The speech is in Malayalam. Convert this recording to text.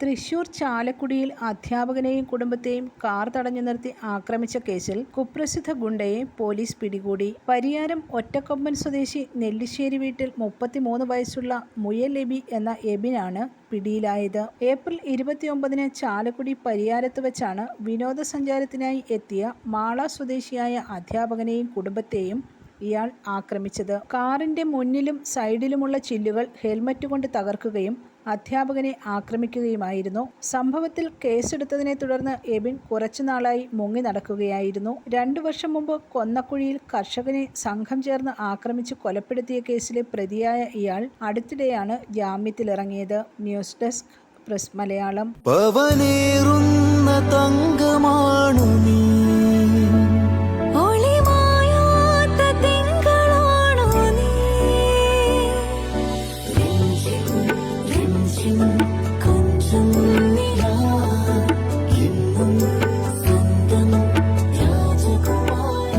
തൃശൂർ ചാലക്കുടിയിൽ അധ്യാപകനെയും കുടുംബത്തെയും കാർ തടഞ്ഞു നിർത്തി ആക്രമിച്ച കേസിൽ കുപ്രസിദ്ധ ഗുണ്ടയെ പോലീസ് പിടികൂടി. പരിയാരം ഒറ്റക്കൊമ്പൻ സ്വദേശി നെല്ലിശ്ശേരി വീട്ടിൽ മുപ്പത്തിമൂന്ന് വയസ്സുള്ള മുയൽ എബി എന്ന എബിനാണ് പിടിയിലായത്. ഏപ്രിൽ ഇരുപത്തിയൊമ്പതിന് ചാലക്കുടി പരിയാരത്ത് വെച്ചാണ് വിനോദസഞ്ചാരത്തിനായി എത്തിയ മാള സ്വദേശിയായ അധ്യാപകനെയും കുടുംബത്തെയും ഇയാൾ ആക്രമിച്ചത്. കാറിന്റെ മുന്നിലും സൈഡിലുമുള്ള ചില്ലുകൾ ഹെൽമറ്റ് കൊണ്ട് തകർക്കുകയും അധ്യാപകനെ ആക്രമിക്കുകയുമായിരുന്നു. സംഭവത്തിൽ കേസെടുത്തതിനെ തുടർന്ന് എബിൻ കുറച്ചുനാളായി മുങ്ങി നടക്കുകയായിരുന്നു. രണ്ടു വർഷം മുമ്പ് കൊന്നക്കുഴിയിൽ കർഷകനെ സംഘം ചേർന്ന് ആക്രമിച്ച് കൊലപ്പെടുത്തിയ കേസിലെ പ്രതിയായ ഇയാൾ അടുത്തിടെയാണ് ജാമ്യത്തിലിറങ്ങിയത്. News desk press Malayalam.